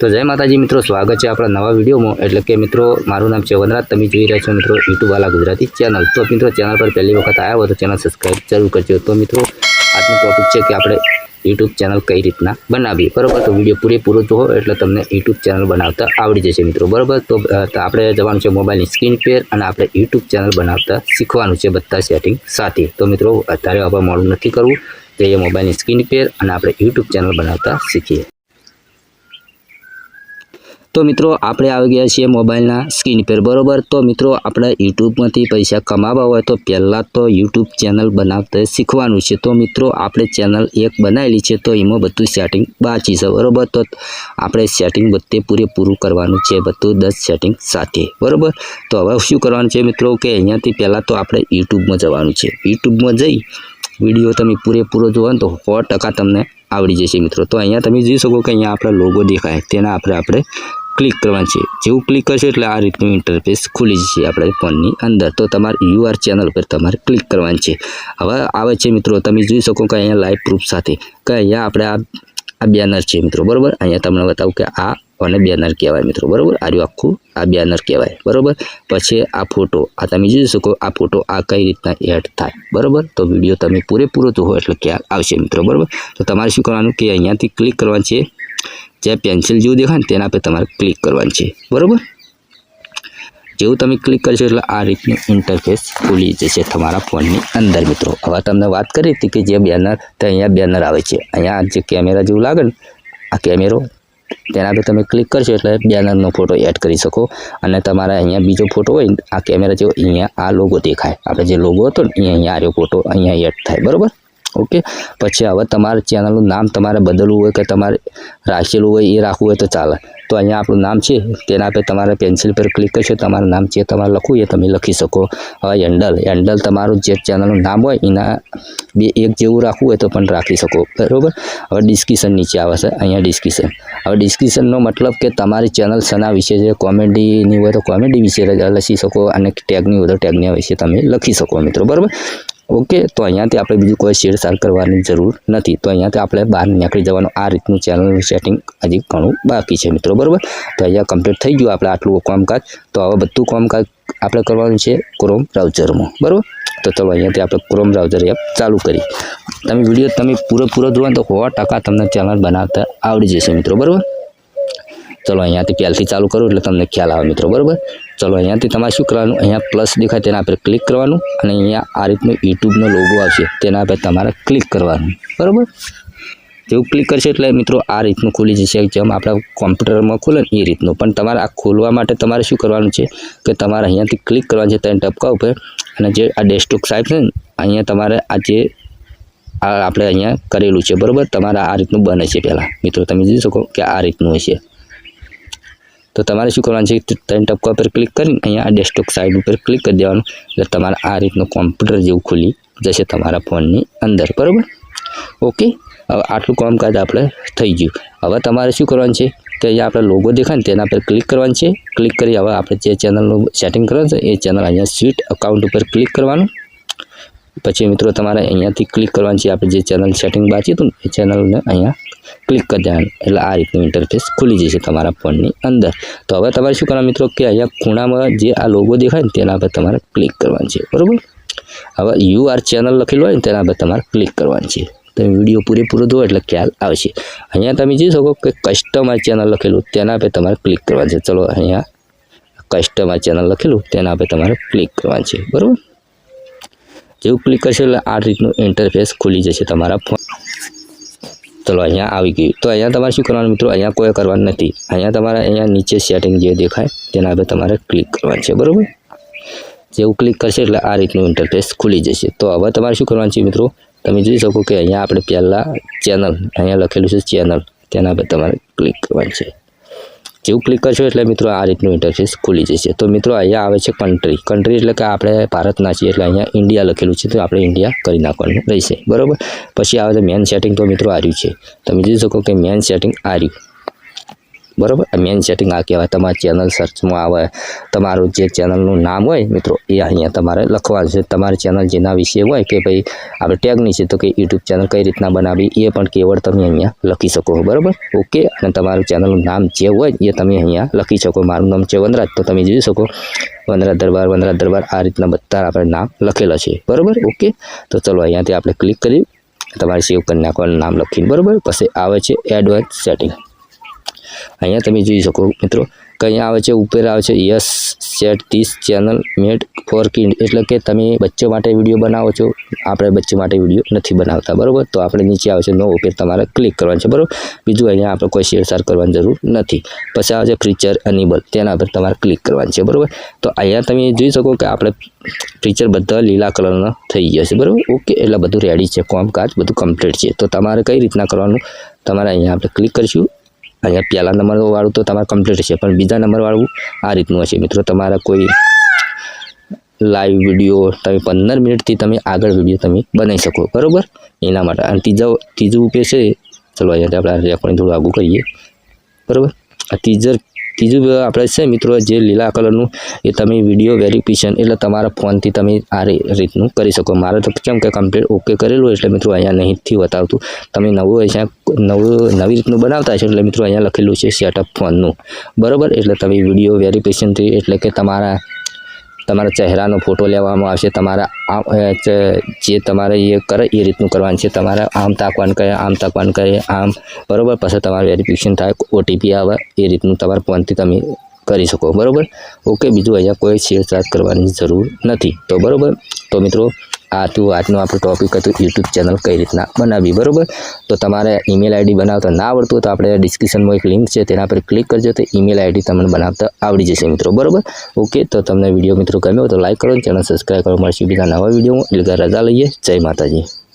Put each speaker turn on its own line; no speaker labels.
તો જય માતાજી મિત્રો, સ્વાગત છે આપણા નવા વિડીયોમાં. એટલે કે મિત્રો, મારું નામ છે વનરાજ. તમે જોઈ રહ્યા છો મિત્રો યુટ્યુબ વાલા ગુજરાતી ચેનલ. તો મિત્રો, ચેનલ પર પહેલી વખત આવ્યા હોય તો ચેનલ સબસ્ક્રાઈબ જરૂર કરજો. તો મિત્રો, આજનો ટોપિક છે કે આપણે યુટ્યુબ ચેનલ કઈ રીતના બનાવીએ. બરાબર? તો વીડિયો પૂરેપૂરો જુઓ, એટલે તમને યુટ્યુબ ચેનલ બનાવતા આવડી જશે મિત્રો. બરાબર? તો આપણે જવાનું છે મોબાઈલની સ્ક્રીન પેર અને આપણે યુટ્યુબ ચેનલ બનાવતા શીખવાનું છે બધા સેટિંગ સાથે. તો મિત્રો, અત્યારે આપણે મોડું નથી કરવું. જઈએ મોબાઈલની સ્ક્રીન પેર અને આપણે યુટ્યુબ ચેનલ બનાવતા શીખીએ. તો મિત્રો, આપણે આવી ગયા છીએ મોબાઈલના સ્ક્રીન પર, બરોબર? તો મિત્રો, આપણે યુટ્યુબમાંથી પૈસા કમાવા હોય તો પહેલાં તો યુટ્યુબ ચેનલ બનાવતા શીખવાનું છે. તો મિત્રો, આપણે ચેનલ એક બનાવેલી છે, તો એમાં બધું સેટિંગ બાકી છે, બરોબર? તો આપણે સેટિંગ બધે પૂરેપૂરું કરવાનું છે, બધું દસ સેટિંગ સાથે, બરોબર? તો હવે શું કરવાનું છે મિત્રો, કે અહીંયાથી પહેલાં તો આપણે યુટ્યુબમાં જવાનું છે. યુટ્યુબમાં જઈ વીડિયો તમે પૂરેપૂરો જોવો ને તો સો તમને આવડી જશે મિત્રો. તો અહીંયા તમે જોઈ શકો કે અહીંયા આપણા લોગો દેખાય, તેના આપણે આપણે ક્લિક કરવાનું છે. જેવું ક્લિક કરશો એટલે આ રીતનું ઇન્ટરફેસ ખુલી જશે આપણે ફોનની અંદર. તો તમારે યુઆર ચેનલ પર તમારે ક્લિક કરવાનું છે. હવે આવે છે મિત્રો, તમે જોઈ શકો કે અહીંયા લાઈવ પ્રૂફ સાથે કે અહીંયા આપણે આ આ બેનર છે મિત્રો, બરાબર? અહીંયા તમને બતાવું કે આ અને બેનર કહેવાય મિત્રો, બરાબર? આર્યું આખું, આ બેનર કહેવાય, બરાબર? પછી આ ફોટો આ તમે જોઈ શકો આ ફોટો આ કઈ રીતના એડ થાય, બરાબર? તો વીડિયો તમે પૂરેપૂરો જોવો એટલે ખ્યાલ આવશે મિત્રો, બરાબર? તો તમારે શું કરવાનું કે અહીંયાથી ક્લિક કરવાનું છે. જે પેન્સિલ જેવું દેખાય ને તેના પર તમારે ક્લિક કરવાનું છે. બરાબર? જેવું તમે ક્લિક કરશો એટલે આ રીતનું ઇન્ટરફેસ ખુલી જશે તમારા ફોનની અંદર, મિત્રો. હવે તમને વાત કરી હતી કે જે બેનર તો અહીંયા બેનર આવે છે. અહીંયા જે કેમેરા જેવું લાગે ને, આ કેમેરો તેના પર તમે ક્લિક કરશો એટલે બેનરનો ફોટો એડ કરી શકો. અને તમારે અહીંયા બીજો ફોટો હોય આ કેમેરા જેવો, અહીંયા આ લોગો દેખાય. આપણે જે લોગો હતો ને, અહીંયા અહીંયા આર્યો ફોટો અહીંયા એડ થાય. બરાબર? ઓકે? પછી હવે તમારે ચેનલનું નામ તમારે બદલવું હોય કે તમારે રાખેલું હોય, એ રાખવું હોય તો ચાલે. તો અહીંયા આપણું નામ છે, તેના પર તમારે પેન્સિલ પર ક્લિક કરશો, તમારું નામ જે તમારે લખવું એ તમે લખી શકો. હવે હેન્ડલ હેન્ડલ તમારું જે ચેનલનું નામ હોય, એના બે એક જેવું રાખવું હોય તો પણ રાખી શકો. બરાબર? હવે ડિસ્ક્રિપ્શન નીચે આવે છે, અહીંયા ડિસ્ક્રિપ્શન હવે ડિસ્ક્રિપ્શનનો મતલબ કે તમારી ચેનલ સના વિશે છે કોમેડીની હોય તો કોમેડી વિશે લખી શકો, અને ટેગની હોય તો ટેગની વિશે તમે લખી શકો મિત્રો. બરાબર? ઓકે, તો અહીંયાથી આપણે બીજું કોઈ સાર કરવાની જરૂર નથી. તો અહીંયાથી આપણે બહાર નીકળી જવાનું. આ રીતનું ચેનલનું સેટિંગ હજી ઘણું બાકી છે મિત્રો, બરાબર? તો અહીંયા કમ્પ્લીટ થઈ ગયું આપણે આટલું કામકાજ. તો હવે બધું કામકાજ આપણે કરવાનું છે ક્રોમ બ્રાઉઝરમાં બરાબર? તો ચલો અહીંયાથી આપણે ક્રોમ બ્રાઉઝર એપ ચાલુ કરી તમે વીડિયો તમે પૂરેપૂરો જુઓ તો સો ટકા તમને ચેનલ બનાવતા આવડી જશે મિત્રો, બરાબર? ચલો અહીંયાથી પહેલથી ચાલુ કરું એટલે તમને ખ્યાલ આવે મિત્રો, બરાબર? ચલો અહીંયાથી તમારે શું કરવાનું? અહીંયા પ્લસ દેખાય તેના પર ક્લિક કરવાનું અને અહીંયા આ રીતનું યુટ્યુબનો લોગો આવશે, તેના પર તમારે ક્લિક કરવાનું, બરાબર? જેવું ક્લિક કરશે એટલે મિત્રો આ રીતનું ખુલી જશે, જેમ આપણા કોમ્પ્યુટરમાં ખુલે ને એ રીતનું. પણ તમારે આ ખોલવા માટે તમારે શું કરવાનું છે કે તમારે અહીંયાથી ક્લિક કરવાનું છે ત્યાં ટપકા ઉપર અને જે આ ડેસ્કટોપ સાઈડ છે ને, અહીંયા તમારે આ જે આ આપણે અહીંયા કરેલું છે, બરાબર? તમારે આ રીતનું બને છે પહેલાં. મિત્રો, તમે જોઈ શકો કે આ રીતનું હશે. તો તમારે શું કરવાનું છે? ત્રણ ટપકા પર ક્લિક કરીને અહીંયા ડેસ્કટોપ સાઈડ ઉપર ક્લિક કરી દેવાનું. એટલે તમારે આ રીતનું કોમ્પ્યુટર જેવું ખુલી જશે તમારા ફોનની અંદર. બરાબર? ઓકે હવે આટલું કામકાજ આપણે થઈ ગયું. હવે તમારે શું કરવાનું છે? કે અહીંયા આપણે લોગો દેખાય ને તેના પર ક્લિક કરવાનું છે. ક્લિક કરી હવે આપણે જે ચેનલનું સેટિંગ કરવાનું છે, એ ચેનલ અહીંયા સ્વીટ અકાઉન્ટ ઉપર ક્લિક કરવાનું. પછી મિત્રો તમારે અહીંયાથી ક્લિક કરવાનું છે. આપણે જે ચેનલ સેટિંગ બાકી હતું એ ચેનલને અહીંયા ક્લિક કરી દેવાનું. એટલે આ રીતનું ઇન્ટરફેસ ખુલી જશે તમારા ફોનની અંદર. તો હવે તમારે શું કરવાનું મિત્રો કે અહીંયા ખૂણામાં જે આ લોગો દેખાય ને તેના પર તમારે ક્લિક કરવાનું છે. બરાબર? હવે યુ આર ચેનલ લખેલું હોય ને તેના પર તમારે ક્લિક કરવાનું છે. તમે વીડિયો પૂરેપૂરો જુઓ એટલે ખ્યાલ આવશે. અહીંયા તમે જોઈ શકો કે કસ્ટમર ચેનલ લખેલું, તેના પર તમારે ક્લિક કરવાનું છે. ચલો અહીંયા કસ્ટમર ચેનલ લખેલું, તેના પર તમારે ક્લિક કરવાનું છે. બરાબર? જેવું ક્લિક કરશો એટલે આ રીતનું ઇન્ટરફેસ ખુલી જશે તમારા ફોન ચલો અહીંયા આવી ગયું. તો અહીંયા તમારે શું કરવાનું મિત્રો? અહીંયા કોઈ કરવાનું નથી. અહીંયા તમારે અહીંયા નીચે સેટિંગ જે દેખાય, તેના પર તમારે ક્લિક કરવાનું છે. બરાબર? જેવું ક્લિક કરશે એટલે આ રીતનું ઇન્ટરફેસ ખુલી જશે. તો હવે તમારે શું કરવાનું છે મિત્રો? તમે જોઈ શકો કે અહીંયા આપણે પહેલાં ચેનલ અહીંયા લખેલું છે ચેનલ તેના પર તમારે ક્લિક કરવાનું છે. જેવું ક્લિક કરશો એટલે મિત્રો આ રીતનું ઇન્ટરફેસ ખુલી જશે. તો મિત્રો અહીંયા આવે છે કન્ટ્રી કન્ટ્રી એટલે કે આપણે ભારતના છીએ એટલે અહીંયા ઇન્ડિયા લખેલું છે તો આપણે ઇન્ડિયા કરી નાખવાનું રહેશે. બરાબર? પછી આવે છે મેન સેટિંગ તો મિત્રો આ રહ્યું છે. તમે જોઈ શકો કે મેન સેટિંગ આ રહ્યું. બરાબર? આ મેઇન સેટિંગ આ કહેવાય. તમારા ચેનલ સર્ચમાં આવે, તમારું જે ચેનલનું નામ હોય મિત્રો, એ અહીંયા તમારે લખવાનું છે. તમારી ચેનલ જેના વિશે હોય કે ભાઈ આપણે ટેગની છે, તો કે યુટ્યુબ ચેનલ કઈ રીતના બનાવી, એ પણ કેવળ તમે અહીંયા લખી શકો બરાબર? ઓકે અને તમારું ચેનલનું નામ જે હોય, એ તમે અહીંયા લખી શકો. મારું નામ છે વનરાજ, તો તમે જોઈ શકો. વનરાજ દરબાર વનરાજ દરબાર, આ રીતના બધા આપણે નામ લખેલા છે. બરાબર? ઓકે તો ચલો અહીંયાથી આપણે ક્લિક કરી, તમારે સેવ કરી નાખવાનું નામ લખીને. બરાબર? પછી આવે છે એડવાન્સ સેટિંગ અહીંયા તમે જોઈ શકો મિત્રો, કંઈ આવે છે, ઉપર આવે છે, yes, set, this, channel made for kid, એટલે કે તમે બચ્ચો માટે વીડિયો બનાવો છો. આપણે બચ્ચો માટે વીડિયો નથી બનાવતા, બરાબર? તો આપણે નીચે આવે છે, નો ઉપર તમારે ક્લિક કરવાનું છે, બરાબર? બીજું અહીંયા આપણે કોઈ શેરસાર કરવાની જરૂર નથી. પછી આવે છે, ફીચર એનિબલ, તેના પર તમારે ક્લિક કરવાનું છે, બરાબર? તો અહીંયા તમે જોઈ શકો કે આપણે ફીચર બધા લીલા કલરના થઈ ગયા છે, બરાબર? ઓકે, એટલે બધું રેડી છે કામકાજ બધું કમ્પ્લીટ છે. તો તમારે કઈ રીતના કરવાનું? તમારે અહીંયા આપણે ક્લિક કરીશું. અહીંયા પહેલા નંબર વાળું તો તમારે કમ્પ્લીટ છે, પણ બીજા નંબર વાળું આ રીતનું હશે. મિત્રો, તમારા કોઈ લાઈવ વીડિયો તમે પંદર મિનિટથી તમે આગળ વીડિયો તમે બનાવી શકો, બરાબર? એના માટે. અને ત્રીજા ત્રીજું કે છે, ચલો અહીંયાથી આપણે રેકોર્ડિંગ થોડું આગું કરીએ. બરાબર? આ ત્રીજર ત્રીજું આપણે છે મિત્રો, જે લીલા કલરનું એ તમે વીડિયો વેરિફિકેશન એટલે તમારા ફોનથી તમે આ રીતનું કરી શકો. મારે તો કેમ કે કમ્પ્લીટ ઓકે કરેલું એટલે મિત્રો અહીંયા નહીંથી બતાવતું. તમે નવું અહીંયા નવું, નવી રીતનું બનાવતા છો એટલે મિત્રો અહીંયા લખેલું છે સેટઅપ ફોનનું. બરાબર? એટલે તમે વીડિયો વેરિફિકેશનથી એટલે કે તમારા તમારા ચહેરાનો ફોટો લેવામાં આવશે, તમારા આમ જે તમારે એ કરે, એ રીતનું કરવાનું છે. તમારે આમ તાકવાનું કરે, આમ તાકવાનું કરે, આમ બરાબર પછી તમારે વેરિફિકેશન થાય ઓટીપી આવે, એ રીતનું તમારા ફોનથી તમે કરી શકો. બરાબર? ઓકે બીજું અહીંયા કોઈ છેડછાડ કરવાની જરૂર નથી. તો બરાબર? તો મિત્રો આ હતું આજનું આપણું ટોપિક હતું યુટ્યુબ ચેનલ કઈ રીતના બનાવવી, બરાબર? તો તમારે ઈમેલ આઈડી બનાવતા ના આવડતું તો આપણે ડિસ્ક્રિપ્શનમાં એક લિંક છે, તેના પર ક્લિક કરજો તો ઈમેલ આઈડી તમને બનાવતા આવડી જશે મિત્રો, બરાબર? ઓકે તો તમને વીડિયો મિત્રો ગમ્યો તો લાઈક કરો ચેનલ સબસ્ક્રાઈબ કરો મળશે બીજા નવા વિડીયોમાં. એટલે રજા લઈએ. જય માતાજી.